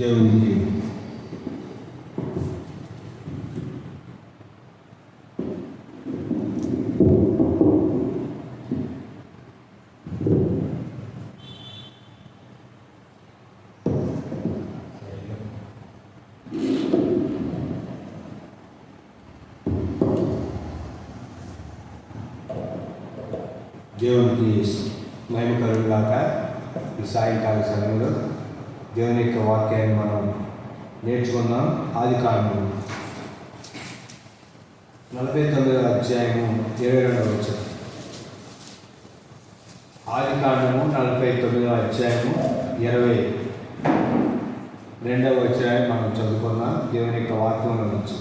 దేవునికి దేవునికి మహిమ కలుగుగాక ఈ సాయంకాల సమయంలో దేవుని యొక్క వాక్యాన్ని మనం నేర్చుకున్నాం ఆది కాండం నలభై తొమ్మిదవ అధ్యాయము ఇరవై రెండవ వచ్చారు ఆది కాండము నలభై తొమ్మిదవ అధ్యాయము ఇరవై రెండవ అధ్యాయం మనం చదువుకున్నాం దేవుని యొక్క వాక్యంలో నుంచి.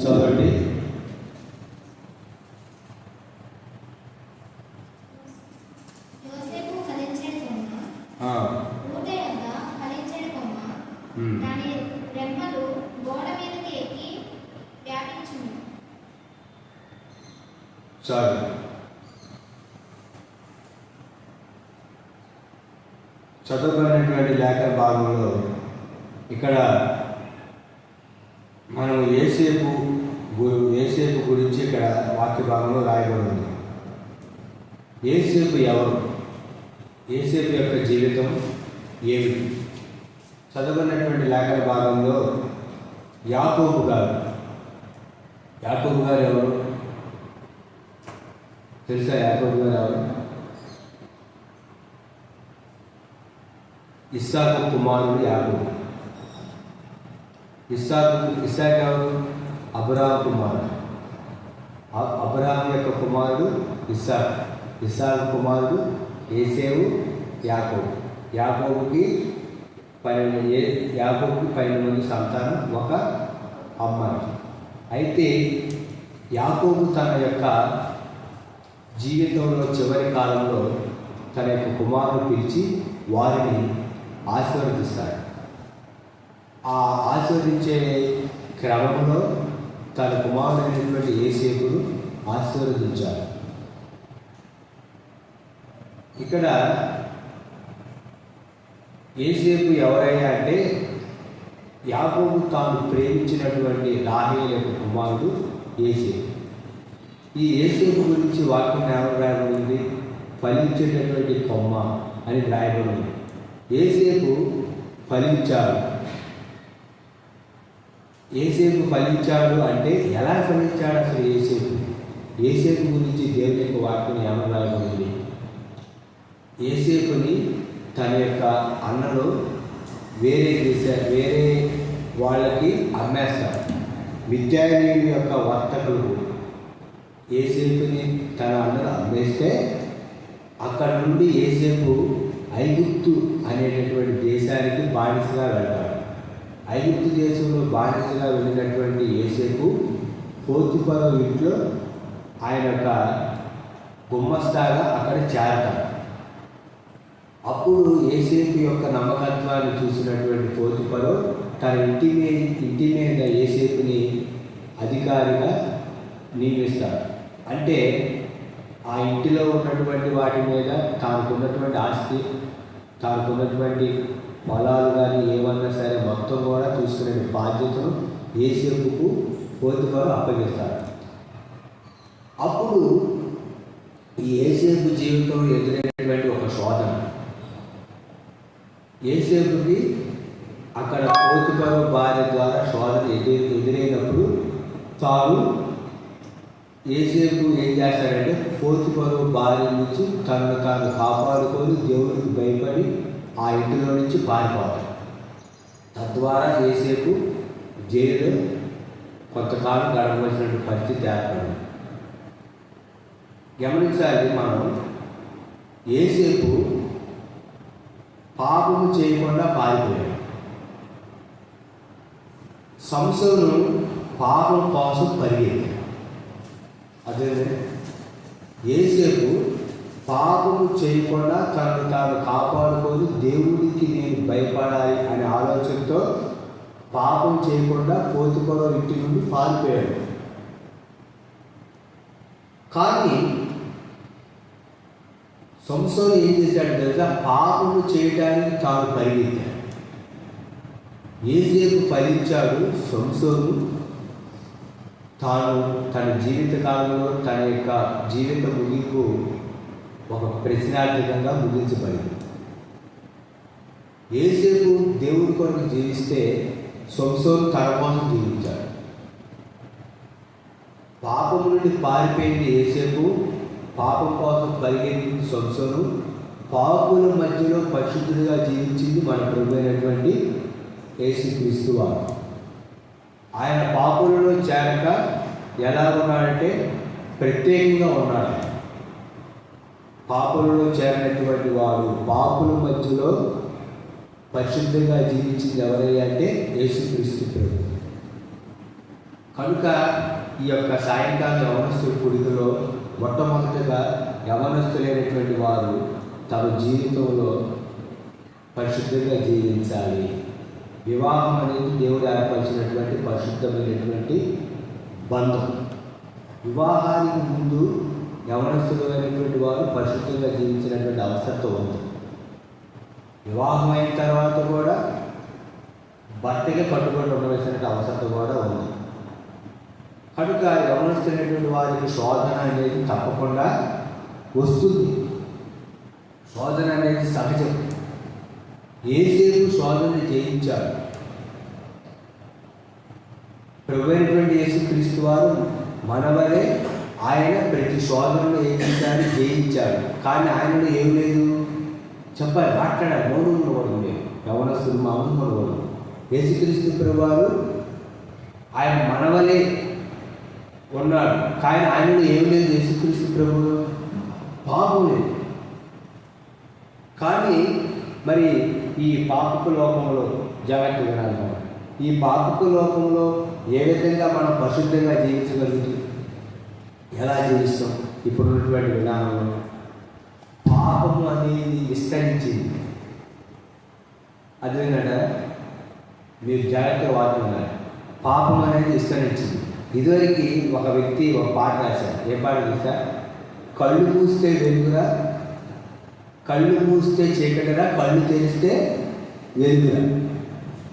చదవండి యోసేపు ఫలించడి కొమ్మ, ఆ, ఊట యొద్ద ఫలించడి కొమ్మ, ఉమ్. దాని రెమ్మలు గోడ మీదకి ఎక్కి వ్యాపించును. చాలు చదువుకున్నటువంటి లేఖన భాగంలో ఇక్కడ మనం ఏసేపు గు- ఏసేపు గురించి ఇక్కడ వాక్య భాగంలో రాయబడింది. ఏసేపు ఎవరు? ఏసేపు యొక్క జీవితం ఏమిటి? చదువుకున్నటువంటి లేఖన భాగంలో యాకోబు గారు. యాకోబు గారు ఎవరు? తెలుసా యాకోబు గారు ఎవరు? ఇస్సాకు కుమారుడు యాకోబు. ఇస్సాకు ఇస్సాక్ ఎవరు? అబ్రాహం కుమారుడు. అ- యొక్క కుమారుడు ఇస్సాక్. ఇస్సాకు కుమారుడు ఏసేవు యాకోబు. యాకోబుకి పన్నెండు ఏ యాకోబుకి పన్నెండు మంది సంతానం ఒక అమ్మాయి. అయితే యాకోబు తన యొక్క జీవితంలో చివరి కాలంలో తన యొక్క కుమారుడు పిలిచి వారిని ఆశీర్వదిస్తాడు. ఆ ఆశీర్వదించే క్రమంలో తన కుమారుడైనటువంటి ఏసేపును ఆశీర్వదించాడు. ఇక్కడ ఏసేపు ఎవరైనా అంటే యాకోబు తాను ప్రేమించినటువంటి రాహేల్ యొక్క కుమారుడు ఏసేపు ఈ ఏసేపు గురించి వాక్యం ఎవరు రాయబడింది ఫలించేటటువంటి కొమ్మ అని రాయబడింది. ఏసేపు ఫలించాడు. ఏసేపు ఫలించాడు అంటే ఎలా ఫలించాడు అసలు ఏసేపు ఏసేపు గురించి దేవుని యొక్క వాక్యం ఏమని రాయబడింది ఏసేపుని తన యొక్క అన్నలు వేరే దేశ వేరే వాళ్ళకి అమ్మేస్తారు. విద్యార్థుల యొక్క వర్తకులు ఏసేపుని తన అన్నలు అమ్మేస్తే అక్కడ నుండి ఏసేపు ఐగుప్తు అనేటటువంటి దేశానికి బానిసగా వెళ్తాడు. ఐగుప్తు దేశంలో బానిసగా వెళ్ళినటువంటి ఏసేపు పోతుపర ఇంట్లో ఆయన యొక్క గుమ్మస్తాగా అక్కడ చేరతాడు. అప్పుడు ఏసేపు యొక్క నమ్మకత్వాన్ని చూసినటువంటి పోతుపరు తన ఇంటి మీద ఇంటి మీద ఏసేపుని అధికారిగా నియమిస్తాడు. అంటే ఆ ఇంటిలో ఉన్నటువంటి వాటి మీద తానుకున్నటువంటి ఆస్తి తానుకున్నటువంటి పొలాలు కానీ ఏమన్నా సరే మొత్తం కూడా చూసుకునే బాధ్యతను ఏసేపుకు పోతుపరు అప్పగిస్తారు. అప్పుడు ఈ ఏసేపు జీవితంలో ఎదురైనటువంటి ఒక శోధన. ఏసేపుకి అక్కడ పోతుపరు భార్య ద్వారా శోధన ఎదురు ఎదురైనప్పుడు తాను ఏసేపు ఏం చేస్తాడంటే పోతుపరు బారి నుంచి తనను తాను కాపాడుకొని దేవుడికి భయపడి ఆ ఇంటిలో నుంచి పారిపోతాడు. తద్వారా ఏసేపు జైలు కొంతకాలం గడపవలసిన పరిస్థితి ఏర్పడింది. గమనించాలి మనం ఏసేపు పాపము చేయకుండా పారిపోయాడు. సంస్థను పాపం కోసం పరిగెత్తాడు అదే ఏసేపు పాపము చేయకుండా తనను తాను కాపాడుకొని దేవుడికి నేను భయపడాలి అనే ఆలోచనతో పాపం చేయకుండా పోతుకొర ఇంటి నుండి పారిపోయాడు. కానీ సంస్థలు ఏం చేశాడు తెలుసా? పాపము చేయడానికి తాను పరిగెత్తాడు ఏసేపు ఫలించాడు సంసోను. తాను తన జీవితకాలంలో తన యొక్క జీవిత ముగింపు ఒక ప్రశ్నార్థకంగా ముగించబడింది. ఏసేపు దేవుడి కొరకు జీవిస్తే సంసోను తన కోసం జీవించాడు. పాపం నుండి పారిపోయింది ఏసేపు పాపం కోసం పరిగెత్తింది సొంసోను. పాపుల మధ్యలో పరిశుద్ధుడిగా జీవించింది మన ప్రభు అయినటువంటి యేసుక్రీస్తు వారు. ఆయన పాపులలో చేరక ఎలా ఉన్నాడంటే ప్రత్యేకంగా ఉన్నాడు. పాపులలో చేరినటువంటి వారు పాపుల మధ్యలో పరిశుద్ధంగా జీవించింది ఎవరయ్యా అంటే యేసుక్రీస్తు ప్రభు. కనుక ఈ యొక్క సాయంకాలం యవనస్తుల కుడికలో మొట్టమొదటిగా యవనస్తులైనటువంటి వారు తమ జీవితంలో పరిశుద్ధంగా జీవించాలి. వివాహం అనేది దేవుడు ఏర్పరిచినటువంటి పరిశుద్ధమైనటువంటి బంధం. వివాహానికి ముందు యవనస్తులైనటువంటి వారు పరిశుద్ధంగా జీవించినటువంటి అవసరత ఉంది. వివాహం అయిన తర్వాత కూడా భర్తగా కట్టుబడి ఉండవలసినటువంటి అవసరత కూడా ఉంది. కనుక యవనస్తున్నటువంటి వారికి శోధన అనేది తప్పకుండా వస్తుంది. శోధన అనేది సహజం. ఏసేపు శోధన జయించాడు ప్రభు అయినటువంటి యేసుక్రీస్తు వారు మనవరే ఆయన ప్రతి శోధనలో ఏం చేశాడు జయించాడు. కానీ ఆయనలో ఏం లేదు? చెప్పాలి మాట్లాడాలి. మౌనం ఉన్నవాడు లేదు యవనస్తులు మామూలు మనవాడు యేసుక్రీస్తు ప్రభువారు ఆయన మనవలే ఉన్నాడు. కానీ ఆయనలో ఏం లేదు యేసుక్రీస్తు ప్రభు? పాపం లేదు. కానీ మరి ఈ పాపపు లోకంలో జాగ్రత్త వినాలి మనం. ఈ పాపపు లోకంలో ఏ విధంగా మనం పరిశుద్ధంగా జీవించగలుగుతుంది ఎలా జీవిస్తాం? ఇప్పుడున్నటువంటి విధానంలో. పాపము అనేది విస్తరించింది. అదేంటంటే మీరు జాగ్రత్తగా వాడుతున్నారు పాపం అనేది విస్తరించింది. ఇదివరకు ఒక వ్యక్తి ఒక పాట రాశారు ఏ పాట చూసా కళ్ళు పూస్తే వెలుగురా కళ్ళు మూస్తే చీకటిరా కళ్ళు తెరిస్తే వెలుగురా?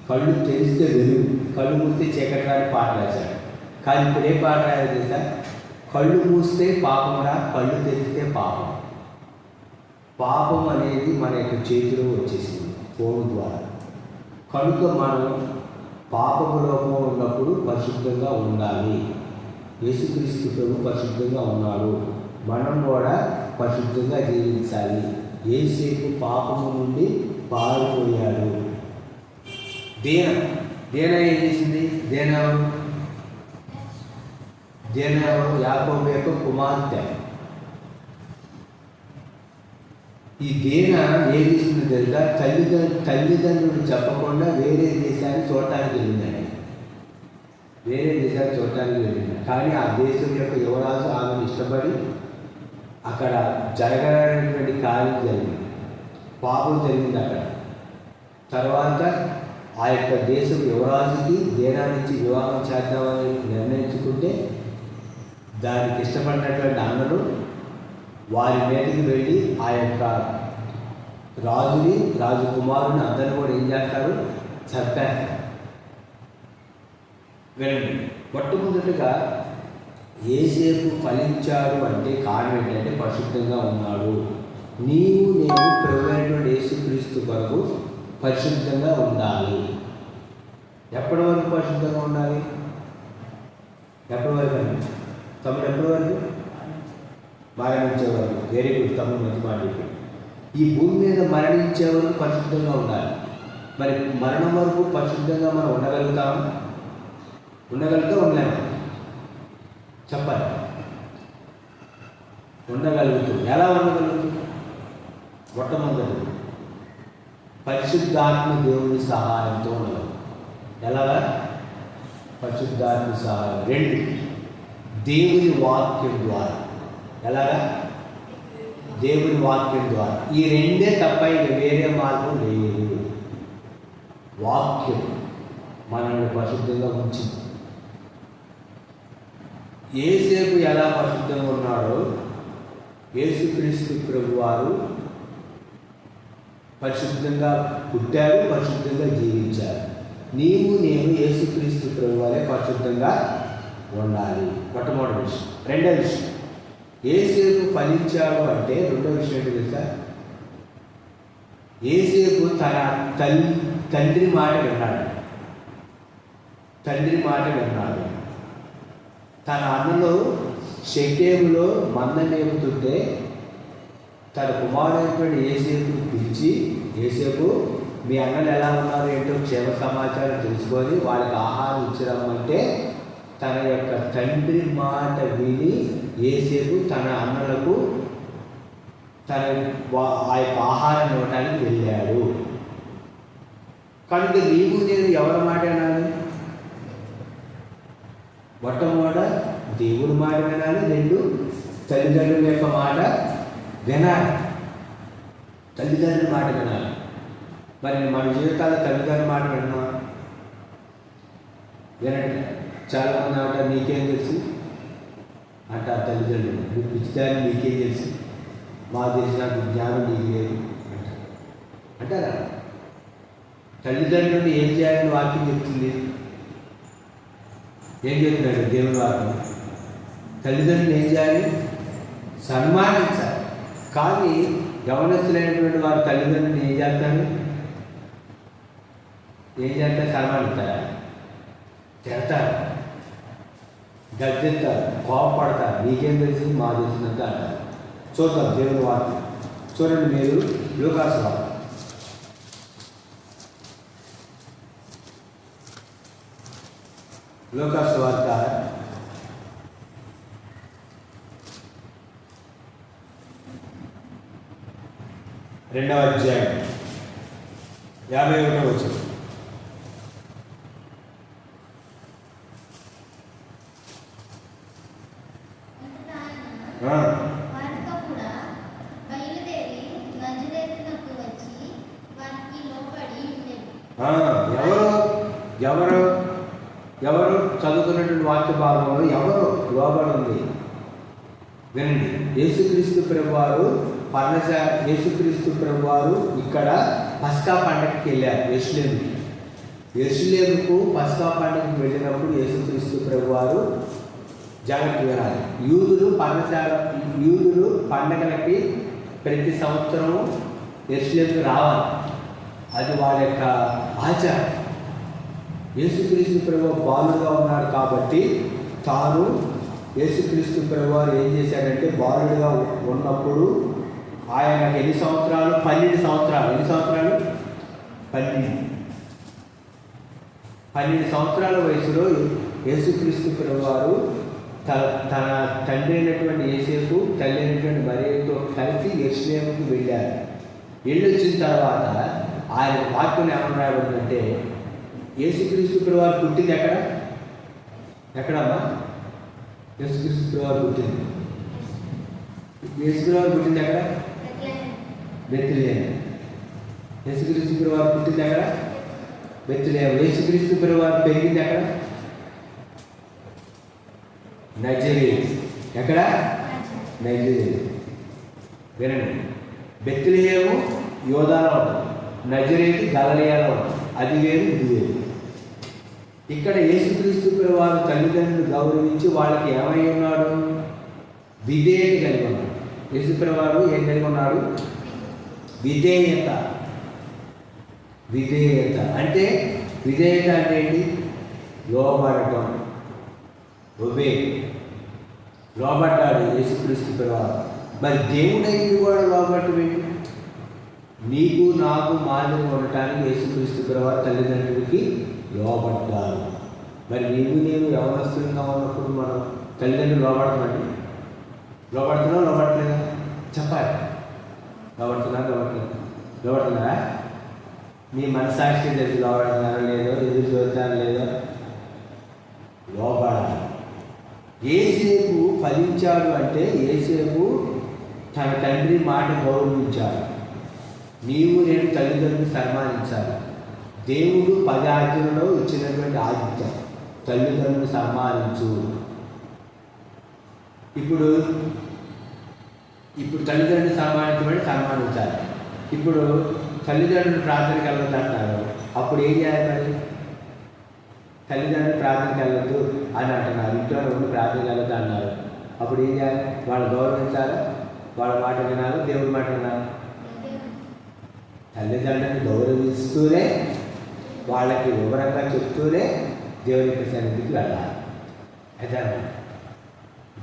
కళ్ళు తెరిస్తే వెలుగు. కళ్ళు మూస్తే చీకటిరా అని పాట రాశాడు. కానీ ఇప్పుడు ఏ పాట రాయాలి తెలుసా? కళ్ళు మూస్తే పాపంరా కళ్ళు తెరిస్తే పాపం. పాపం అనేది మన యొక్క చేతిలో వచ్చేసింది ఫోన్ ద్వారా. కనుక మనం పాపపు లోపం ఉన్నప్పుడు పరిశుద్ధంగా ఉండాలి. యేసుక్రీస్తు ప్రభు పరిశుద్ధంగా ఉన్నారు మనం కూడా పరిశుద్ధంగా జీవించాలి. ఏసేపు పాపము నుండి పారిపోయాడు. దేన? దేన ఏం చేసింది? దేన? దేన యాకోబు యొక్క కుమార్తె. ఈ దేన ఏం చేసింది తెలుసా? తల్లిదండ్రులు తల్లిదండ్రులు చెప్పకుండా వేరే దేశాన్ని చూడటానికి వెళ్ళిందండి వేరే దేశాన్ని చూడటానికి వెళ్ళింది కానీ ఆ దేశం యొక్క యువరాజు ఆమెను ఇష్టపడి అక్కడ జరగనటువంటి కార్యం జరిగింది. పాపం జరిగింది అక్కడ. తర్వాత ఆ యొక్క దేశం యువరాజుకి దేనానికి వివాహం చేద్దామని నిర్ణయించుకుంటే దానికి ఇష్టపడినటువంటి అన్నలు వారి మీదకి వెళ్ళి ఆ యొక్క రాజుని రాజకుమారుని అందరిని కూడా ఏం చేస్తారు? చంపేస్తారు. వినండి. మొట్టమొదటిగా ఏసేపు ఫలించాడు అంటే కారణం ఏంటంటే పరిశుద్ధంగా ఉన్నాడు. నీవు నేను ప్రభుత్వ యేసుక్రీస్తు కొరకు పరిశుద్ధంగా ఉండాలి. ఎప్పటి వరకు పరిశుద్ధంగా ఉండాలి? ఎప్పటి వరకు అండి? తమ్ముడు ఎప్పటి వరకు? మరణించే వరకు. వెరీ గుడ్ తమ్ముడు మంచి మాట ఈ భూమి మీద మరణించే వరకు పరిశుద్ధంగా ఉండాలి. మరి మరణం వరకు పరిశుద్ధంగా మనం ఉండగలుగుతాం ఉండగలిగితే ఉండలేము చెప్పాలి. ఉండగలుగుతుంది ఎలా ఉండగలుగుతుంది మొట్టమొదటి పరిశుద్ధాత్మ దేవుని సహాయంతో ఉండదు ఎలాగా? పరిశుద్ధాత్మ సహాయం. రెండు. దేవుని వాక్యం ద్వారా. ఎలాగా? దేవుని వాక్యం ద్వారా. ఈ రెండే తప్ప ఇక వేరే మార్గం లేదు. వాక్యం మనల్ని పరిశుద్ధంగా ఉంచింది. ఏసేపు ఎలా పరిశుద్ధంగా ఉన్నాడో యేసుక్రీస్తు ప్రభు వారు పరిశుద్ధంగా పుట్టారు పరిశుద్ధంగా జీవించారు. నీవు నేను యేసుక్రీస్తు ప్రభు వారే పరిశుద్ధంగా ఉండాలి. మొట్టమొదటి విషయం. రెండో విషయం. ఏసేపు ఫలించాడు అంటే రెండో విషయం ఏంటి తెలుసా? ఏసేపు తన తల్లి తండ్రి మాట విన్నాడు. తండ్రి మాట విన్నాడు. తన అన్నలు షకేములో మంద మేపుతుంటే తన కుమారుడైనటువంటి ఏసేపు పిలిచి ఏసేపు మీ అన్నలు ఎలా ఉన్నారు? ఏంటో క్షేమ సమాచారం తెలుసుకొని వాళ్ళకి ఆహారం ఇచ్చడమంటే తన యొక్క తండ్రి మాట విని ఏసేపు తన అన్నలకు తన వా- ఆ యొక్క ఆహారం ఇవ్వడానికి వెళ్ళాడు. కనుక నీవు నేను ఎవరి మాట వినాలి? మొట్టమొదట దేవుడి మాట వినాలి రెండు తల్లిదండ్రుల యొక్క మాట వినాలి. తల్లిదండ్రుల మాట వినాలి. మరి మన జీవితాల్లో తల్లిదండ్రుల మాట విన్నాం వినండి చాలామంది అంటారు నీకేం తెలుసు? అంటారు తల్లిదండ్రులు. నువ్వు పిచ్చిదాన్ని నీకేం తెలుసు? మా తెలిసినంత జ్ఞానం నీకు లేదు. అంటారు. అంటారా? తల్లిదండ్రులు ఏం చేయాలని వాక్యం చెప్తుంది? ఏం చెప్పినాడు దేవుని వాక్యం? తల్లిదండ్రులు ఏం చేయాలి? సన్మానించాలి. కానీ యవనస్తులైనటువంటి వారు తల్లిదండ్రులు ఏం చేస్తారు? ఏం చేస్తారు? సన్మానిస్తారా తిడతారు. గర్జిస్తారు కోపడతారు నీకేం తెలిసింది మా తెలిసినంత అంటారు. చూద్దాం దేవుని వాక్యం. చూడండి మీరు లోకాసు వాక్యం. లోకాసు వార్త రెండవ అధ్యాయం. యాభై ఒకటో వచ్చింది అంతటా ఆయన వారితో కూడా బయలుదేరి నజరేతునకు వచ్చి వారికి లోబడి ఉండేది ఎవరు ఎవరు ఎవరు చదువుకున్నటువంటి వాక్య భాగంలో ఎవరు ఇవ్వబడింది ఉంది వినండి. యేసుక్రీస్తు ప్రభువారు పర్ణశ యేసుక్రీస్తు ప్రభువారు ఇక్కడ పస్కా పండగకి వెళ్ళారు యెరూషలేముకి. యెరూషలేముకు పస్కా పండగకి వెళ్ళినప్పుడు యేసుక్రీస్తు ప్రభువారు జాగ్రత్త వినాలి యూదులు పర్ణశాల యూదులు పండగలకి ప్రతి సంవత్సరం యెరూషలేముకి రావాలి. అది వాళ్ళ యొక్క ఆచారం. యేసుక్రీస్తు ప్రభు బాలుగా ఉన్నాడు కాబట్టి తాను యేసుక్రీస్తు ప్రభు ఏం చేశాడంటే బాలుడిగా ఉన్నప్పుడు ఆయన ఎన్ని సంవత్సరాలు? పన్నెండు సంవత్సరాలు. ఎన్ని సంవత్సరాలు? పన్నెండు. పన్నెండు సంవత్సరాల వయసులో యేసుక్రీస్తు ప్రభు తన తన తండ్రి అయినటువంటి ఏసేపు తల్లి అయినటువంటి మరియతో కలిసి యెరూషలేముకి వెళ్ళారు. వెళ్ళొచ్చిన తర్వాత ఆయన వాక్యం ఏమని రాయబడిందంటే యేసుక్రీస్తు ప్రభువారు పుట్టింది ఎక్కడ? ఎక్కడమ్మా? యేసుక్రీస్తు పుట్టింది. యేసుప్రభువారు పుట్టింది ఎక్కడ? బెత్తిలేము యేసుక్రీస్తు ప్రభువారు పుట్టింది ఎక్కడ? బెత్తిలేము యేసుక్రీస్తు ప్రభువారు పెరిగింది ఎక్కడ? నైజీరియా. ఎక్కడ? నైజీరియా. వినండి. బెత్తిలేము యోధాలో ఉంటుంది. నజరేకి గలలియాలో ఉంటుంది. అది వేరు ఇది వేరు. ఇక్కడ యేసుక్రీస్తు వారి తల్లిదండ్రులు గౌరవించి వాళ్ళకి ఏమై ఉన్నాడు? విధేయత కలిగి ఉన్నాడు. యేసుప్రవారు ఏం కలిగి ఉన్నాడు? విధేయత. విధేయత. అంటే విధేయత అంటే ఏంటి? లోబడటం. ఒబే. లోబడ్డాడు యేసుక్రీస్తు వారు మరి దేవుడైంది కూడా లోబట్టం ఏంటి? నీకు నాకు మాదిరి ఉండటానికి యేసుక్రీస్తు వారు తల్లిదండ్రులకి లోబడ్డారు. మరి నీవు నేను యవనస్తులుగా ఉన్నప్పుడు మనం తల్లిదండ్రులు లోబడతామండి. లోబడుతున్నావు లోబడలేదా చెప్పాలి. లోబడుతున్నా లోబడట్లేదు? లోబడుతున్నారా మీ మనసాక్షి తెలిసి లోబడుతున్నారో లేదో ఎదురు చూస్తారో లేదో. లోబడాలి. ఏసేపు ఫలించాడు అంటే ఏసేపు తన తండ్రి మాట గౌరవించాలి. నీవు నేను తల్లిదండ్రులు సన్మానించాలి. దేవుడు పది ఆజ్ఞలలో ఇచ్చినటువంటి ఆజ్ఞ తల్లిదండ్రులు సన్మానించు. ఇప్పుడు ఇప్పుడు తల్లిదండ్రులు సన్మానించబడి సన్మానించాలి. ఇప్పుడు తల్లిదండ్రులు ప్రార్థనకి వెళ్ళొద్దంటున్నారు అప్పుడు ఏం చేయాలి మరి? తల్లిదండ్రులు ప్రార్థనకి వెళ్ళొద్దు అని అంటున్నారు. ఇంట్లో ఉండి ప్రార్థనకి వెళ్ళొద్దు అన్నారు అప్పుడు ఏం చేయాలి? వాళ్ళు గౌరవించాలి? వాళ్ళ మాట వినాలి? దేవుడి మాట వినాలి? తల్లిదండ్రులను గౌరవిస్తూనే వాళ్ళకి వివరంగా చెప్తూనే దేవుని యొక్క సన్నిధికి వెళ్ళాలి అదే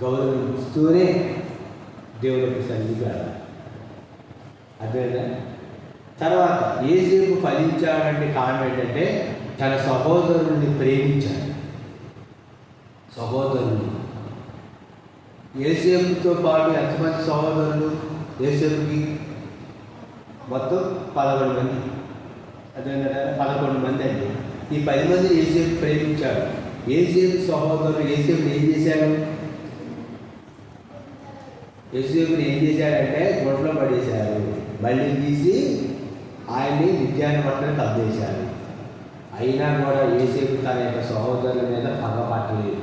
గౌరవిస్తూనే దేవుని యొక్క సన్నిధికి వెళ్ళాలి. అదేనా తర్వాత ఏసేపు ఫలించాడంటే కారణం ఏంటంటే తన సహోదరుని ప్రేమించాడు. సహోదరుని ఏసేపుతో పాటు ఎంతమంది సహోదరులు? ఏసేపుకి మొత్తం పదకొండు మంది. అదేంటంటే పదకొండు మంది అండి. ఈ పది మంది ఏసేపు ప్రేమించాడు ఏసేపు సహోదరులు ఏసేపు ఏం చేశాడు? ఏసేపుని ఏం చేశాడంటే గుంటలో పడేశారు. మళ్ళీ తీసి ఆయన్ని నిత్యాన్ని పట్టణం తప్పేశారు అయినా కూడా ఏసేపు తన యొక్క సహోదరుల మీద పగ పట్టలేదు.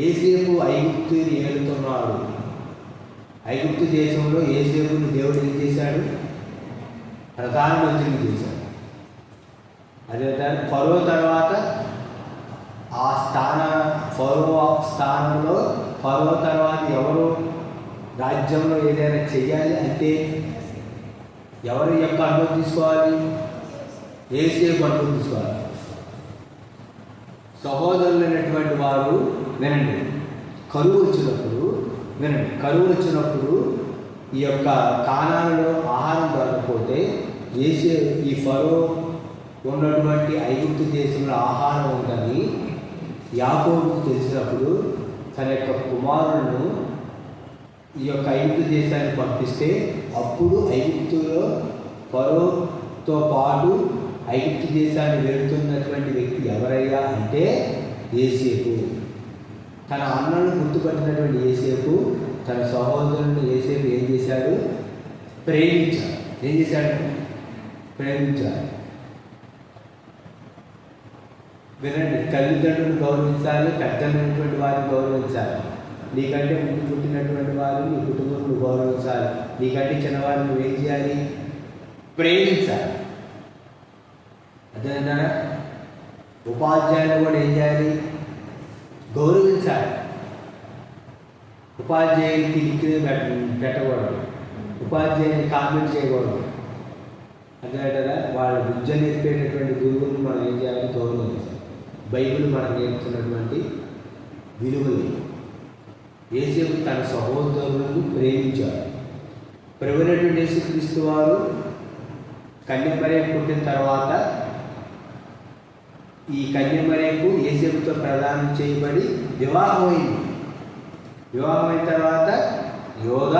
ఏసేపు ఐగుప్తుని ఏలుతున్నాడు. ఐగుప్తు దేశంలో ఏసేపుని దేవుడు ఏం చేశాడు? ప్రధానమంత్రిని చేశాడు. అదే దాని ఫరో తర్వాత ఆ స్థాన ఫరో స్థానంలో ఫరో తర్వాత ఎవరు రాజ్యంలో ఏదైనా చెయ్యాలి అంటే ఎవరి యొక్క అనుమతి తీసుకోవాలి? ఏసేపు అనుమతి తీసుకోవాలి. సహోదరులైనటువంటి వారు వినండి. కరువు వచ్చినప్పుడు వినండి. కరువు వచ్చినప్పుడు ఈ యొక్క కానాలలో ఆహారం దొరకకపోతే ఏసే ఈ ఫరో ఉన్నటువంటి ఐగుప్తు దేశంలో ఆహారం ఉందని యాకోబుకు తెలిసినప్పుడు తన యొక్క కుమారులను ఈ యొక్క ఐగుప్తు దేశానికి పంపిస్తే అప్పుడు ఐగుప్తులో పరోతో పాటు ఐగుప్తు దేశాన్ని వెళుతున్నటువంటి వ్యక్తి ఎవరయ్యా అంటే ఏసేపు తన అన్నను గుర్తుపట్టినటువంటి ఏసేపు తన సహోదరుని ఏసేపు ఏం చేశాడు? ప్రేమించాడు. ఏం చేశాడు? ప్రేమించాడు. వినండి తల్లిదండ్రులు గౌరవించాలి పెద్దలైనటువంటి వారిని గౌరవించాలి. నీకంటే ముందు పుట్టినటువంటి వారు నీ కుటుంబంలో గౌరవించాలి. నీకంటే చిన్నవారిని నువ్వేం ఏం చేయాలి? ప్రేమించాలి. అదేనా ఉపాధ్యాయులు కూడా ఏం చేయాలి? గౌరవించాలి. ఉపాధ్యాయునికి లిక్కిన పెట్ట పెట్టకూడదు. ఉపాధ్యాయుని కామెంట్ చేయకూడదు. అదే కదా వాళ్ళ విద్య నేర్పేటటువంటి గురువుని మనం ఏం చేయాలి? గౌరవించాలి. బైబిల్ మనకు నేర్పుతున్నటువంటి విలువలు ఏసేపు తన సహోదరులను ప్రేమించాడు. ప్రభునటువంటి యేసుక్రీస్తు వారు కన్యమరే పుట్టిన తర్వాత ఈ కన్యమరేకు ఏసేపుతో ప్రదానం చేయబడి వివాహమైంది. వివాహమైన తర్వాత యోగ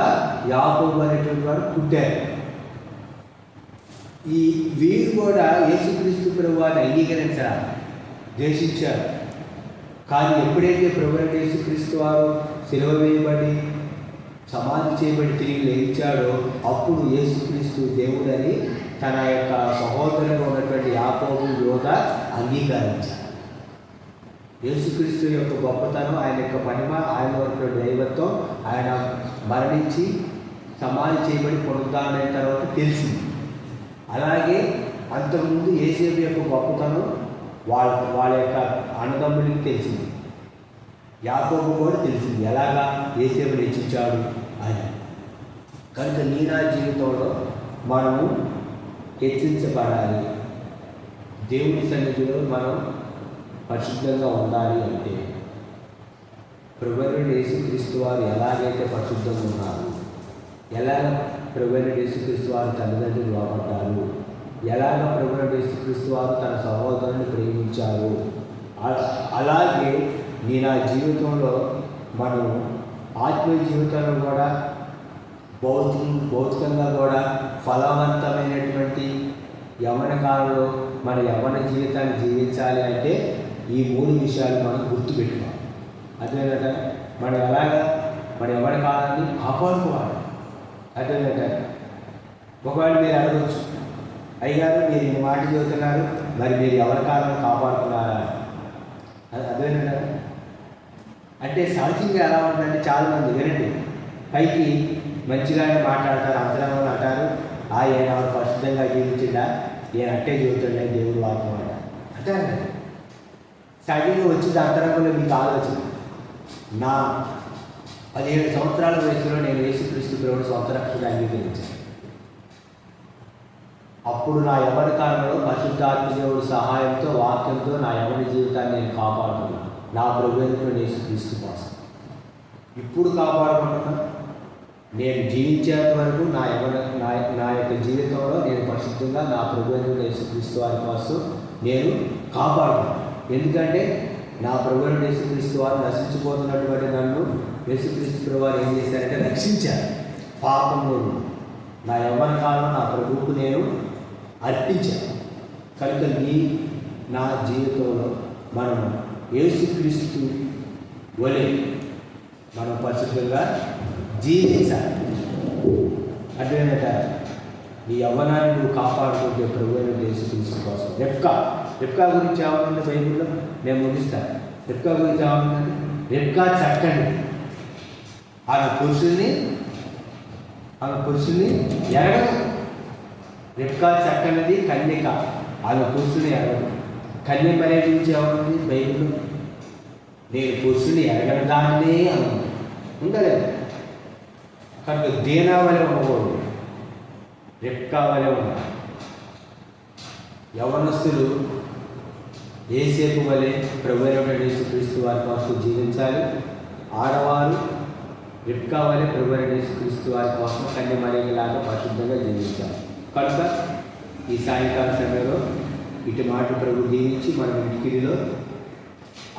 యాకోబు అనేటువంటి వారు పుట్టారు. ఈ వీరు కూడా యేసుక్రీస్తు ప్రభు వారిని అంగీకరించారు ద్వేషించారు. కానీ ఎప్పుడైతే ప్రభుత్వ అయిన యేసుక్రీస్తు వారు సిలువ వేయబడి సమాధి చేయబడి తిరిగి లేచాడో అప్పుడు యేసుక్రీస్తు దేవుడని తన యొక్క సహోదరుగా ఉన్నటువంటి యాకోబు యోగ అంగీకరించారు. యేసుక్రీస్తు యొక్క గొప్పతనం ఆయన యొక్క మహిమ ఆయన ఉన్నటువంటి దైవత్వం ఆయన మరణించి సమాధి చేయబడి పునరుద్ధారణ తర్వాత తెలిసింది. అలాగే అంతకుముందు ఏసేపు యొక్క గొప్పతనం వాళ్ళ వాళ్ళ యొక్క అన్నదమ్ముడికి తెలిసింది. యాకోబు కూడా తెలిసింది ఎలాగా ఏసేపు రచించాడు అని. కనుక నీనా జీవితంలో మనము హెచ్చించబడాలి. దేవుని సన్నిధిలో మనం పరిశుద్ధంగా ఉండాలి అంటే ప్రభుత్వ యేసుక్రీస్తు వారు ఎలాగైతే పరిశుద్ధంగా ఉన్నారు ఎలాగ ప్రభుత్వ యేసుక్రీస్తు వారు తల్లిదండ్రులు లోపడ్డారు ఎలాగ ప్రభుత్వ యేసుక్రీస్తు వారు తన సహోదరుని ప్రేమించారు? అలాగే నీ నా జీవితంలో మనం ఆత్మీయ జీవితంలో కూడా భౌతిక భౌతికంగా కూడా ఫలవంతమైనటువంటి యవన కాలంలో మన యవన జీవితాన్ని జీవించాలి అంటే ఈ మూడు విషయాలు మనం గుర్తుపెట్టుకోవాలి. అదే మనం ఎలాగా మన యవన కాలాన్ని కాపాడుకోవాలి. అదే ఒకవేళ మీరు అడగచ్చు అయ్యారు మీరు ఇన్ని మాట చదువుతున్నారు మరి మీరు ఎవరి కాలాన్ని కాపాడుతున్నారా అదేనండి అంటే సహజంగా ఎలా ఉంటుందంటే చాలామంది వినండి. పైకి మంచిగానే మాట్లాడతారు అంతరంగంలో అంటారు ఆ ఈయన పరిశుద్ధంగా జీవించిందా? ఈయన అట్టే జీవితుండే దేవుడు వాక్యం అంట అంటారు సహజంగా వచ్చింది అంతరంగంలో మీకు ఆలోచన. నా పదిహేడు సంవత్సరాల వయసులో నేను యేసుక్రీస్తు దేవుడు సొంత రక్షణ అంగీకరించాను. అప్పుడు నా ఎవరి కాలంలో పరిశుద్ధాత్మ దేవుడి సహాయంతో వాక్యంతో నా ఎవరి జీవితాన్ని నేను కాపాడుతున్నాను? నా ప్రభుత్వం యేసుక్రీస్తు కోసం. ఇప్పుడు కాపాడమంటున్నా నేను జీవించేంత వరకు నా ఎవరి నా నా యొక్క జీవితంలో నేను పరిశుద్ధంగా నా ప్రభుత్వం యేసుక్రీస్తు వారి కోసం నేను కాపాడుకున్నాను ఎందుకంటే నా ప్రభుత్వం యేసుక్రీస్తు వారు నశించిపోతున్నటువంటి నన్ను యేసుక్రీస్తు వారు ఏం చేశారంటే రక్షించారు. పాపంలో నా యవ్వన కాలం నా ప్రభువుకు నేను అర్పించాను కనుక నీ నా జీవితంలో మనం యేసుక్రీస్తు వలె మనం పరిశుభ్రంగా జీవించాలి. అర్థమైనట నీ యవ్వనాన్ని నువ్వు కాపాడుకుంటే ప్రభు యేసుక్రీస్తు కోసం. రెప్కా రెప్కా గురించి ఏమన్నా బైబిల్లో? నేను ముగిస్తాను రెప్కా గురించి ఏమన్నా రెప్కా చట్టండి ఆమె పురుషుల్ని ఆమె పురుషుల్ని ఎరగదు రెప్కా చక్కనిది కన్యక. ఆమె పురుషుని ఎరగదు కన్య పర్యటించి ఎవరుంది? బైబిల్. నేను పురుషుని ఎరగని దాన్నే అనుకుంది ఉండలేదు. కనుక దేనా వలె ఉండకూడదు? రిప్కా వలె ఉండాలి. యవనస్తులు ఏసేపు వలె ప్రభుత్వ క్రీస్తు వారి కోసం జీవించాలి. ఆడవారు రిప్కా వలె ప్రభుత్వ క్రీస్తు వారి కోసం కన్య మరిగలాగా పరిశుద్ధంగా జీవించాలి. కనుక ఈ సాయంకాల సమయంలో ఇటు మాట ప్రభు జీవించి మనం ఇంటికిలో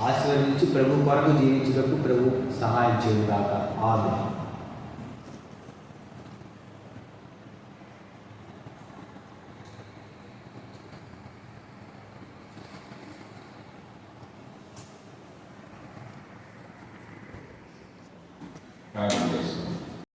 ఆశీర్వదించి ప్రభు కొరకు జీవించుటకు ప్రభు సహాయం చేయు దాకా ఆమె